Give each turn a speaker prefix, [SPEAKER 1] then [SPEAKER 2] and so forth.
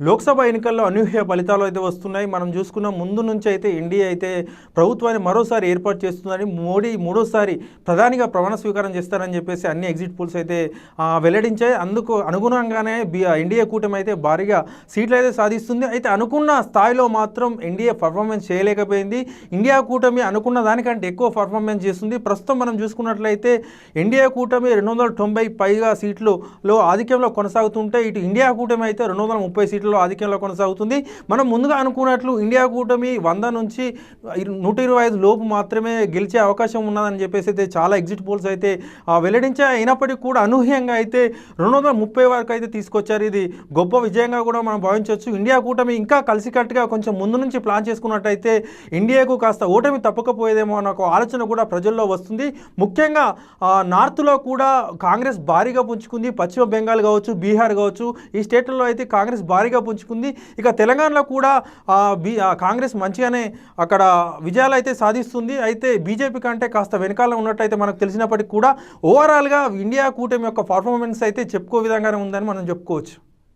[SPEAKER 1] లోక్సభ ఎన్నికల్లో అనూహ్య ఫలితాలు అయితే వస్తున్నాయి. మనం చూసుకున్న ముందు నుంచి అయితే ఇండియా అయితే ప్రభుత్వాన్ని మరోసారి ఏర్పాటు చేస్తుందని మోడీ మూడోసారి ప్రధానిగా ప్రమాణ స్వీకారం చేస్తారని చెప్పేసి అన్ని ఎగ్జిట్ పోల్స్ అయితే వెల్లడించాయి. అందుకు అనుగుణంగానే బి ఎన్డీఏ కూటమి అయితే భారీగా సీట్లు అయితే సాధిస్తుంది. అయితే అనుకున్న స్థాయిలో మాత్రం ఎన్డీఏ పర్ఫార్మెన్స్ చేయలేకపోయింది. ఇండియా కూటమి అనుకున్న దానికంటే ఎక్కువ పర్ఫార్మెన్స్ చేస్తుంది. ప్రస్తుతం మనం చూసుకున్నట్లయితే ఎన్డీఏ కూటమి రెండు వందల తొంభై పైగా సీట్లలో ఆధిక్యంలో కొనసాగుతుంటే ఇటు ఇండియా కూటమి అయితే రెండు వందల ముప్పై సీట్లలో ఆధిక్యంలో కొనసాగుతుంది. మనం ముందుగా అనుకున్నట్లు ఇండియా కూటమి వంద నుంచి నూట ఇరవై ఐదు లోపు మాత్రమే గెలిచే అవకాశం ఉన్నదని చెప్పేసి అయితే చాలా ఎగ్జిట్ పోల్స్ అయితే వెల్లడించే అయినప్పటికీ కూడా అనూహ్యంగా అయితే రెండు వందల ముప్పై వరకు అయితే తీసుకొచ్చారు. ఇది గొప్ప విజయంగా కూడా మనం భావించవచ్చు. ఇండియా కూటమి ఇంకా కలిసికట్టుగా కొంచెం ముందు నుంచి ప్లాన్ చేసుకున్నట్టయితే ఇండియాకు కాస్త ఓటమి తప్పకపోయేదేమో అన్న ఒక ఆలోచన కూడా ప్రజల్లో వస్తుంది. ముఖ్యంగా నార్త్లో కూడా కాంగ్రెస్ భారీగా పుంజుకుంది. పశ్చిమ బెంగాల్ కావచ్చు బీహార్ కావచ్చు. ఈ స్టేట్లలో అయితే కాంగ్రెస్ భారీగా పుంజుకుంది. ఇక తెలంగాణలో కూడా బీ కాంగ్రెస్ మంచిగానే అక్కడ విజయాలు అయితే సాధిస్తుంది. అయితే బీజేపీ కంటే కాస్త వెనకాల ఉన్నట్టయితే మనకు తెలిసినప్పటికీ కూడా ఓవరాల్గా ఇండియా కూటమి యొక్క పర్ఫార్మెన్స్ అయితే చెప్పుకో విధంగానే ఉందని మనం చెప్పుకోవచ్చు.